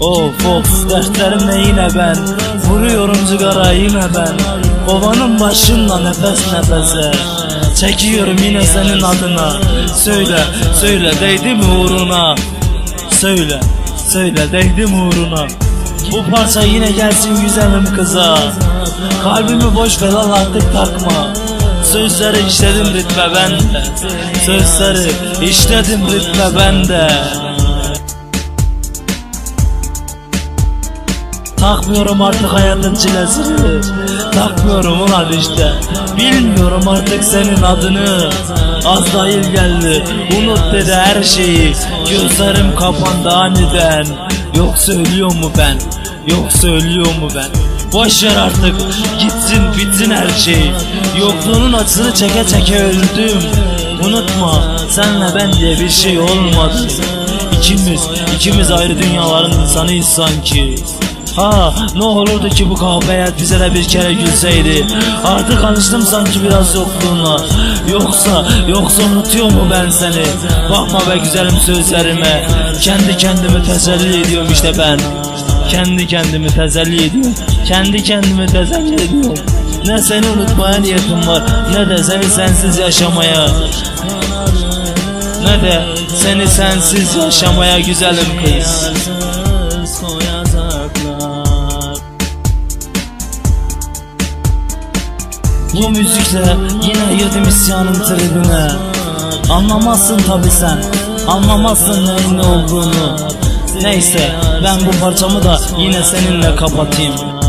Of of dertlerimle yine ben. Vuruyorum sigara yine ben. Kovanın başımla nefes nefese. Çekiyorum yine senin adına. Söyle söyle değdi mi uğruna. Söyle söyle değdi mi uğruna. Bu parça yine gelsin güzelim kıza. Kalbimi boş ver lan artık takma. Sözleri işledim ritme bende Sözleri işledim ritme bende Takmıyorum artık hayatın çilesini. Takmıyorum ulan işte. Bilmiyorum artık senin adını. Azrail geldi. Unut dedi her şeyi. Gözlerim kapandı aniden. Yok söylüyor mu ben? Yok söylüyor mu ben? Boş ver artık. Gitsin bitsin her şey. Yokluğunun acısını çeke çeke öldüm. Unutma senle ben diye bir şey olmadı. İkimiz, ikimiz ayrı dünyaların insanıyız sanki Ha ne olurdu ki bu kahveye bize de bir kere gülseydi? Artık alıştım sanki biraz yokluğuna. Yoksa, yoksa unutuyor mu ben seni? Bakma be güzelim sözlerime. Kendi kendimi teselli ediyorum işte ben. Kendi kendimi teselli ediyorum. Kendi kendimi teselli ediyorum. Ne seni unutmaya niyetim var Ne de seni sensiz yaşamaya. Ne de seni sensiz yaşamaya güzelim kız Bu müzikle yine girdim isyanın tribüne. Anlamazsın tabi sen Anlamazsın neyin ne olduğunu. Neyse ben bu parçamı da yine seninle kapatayım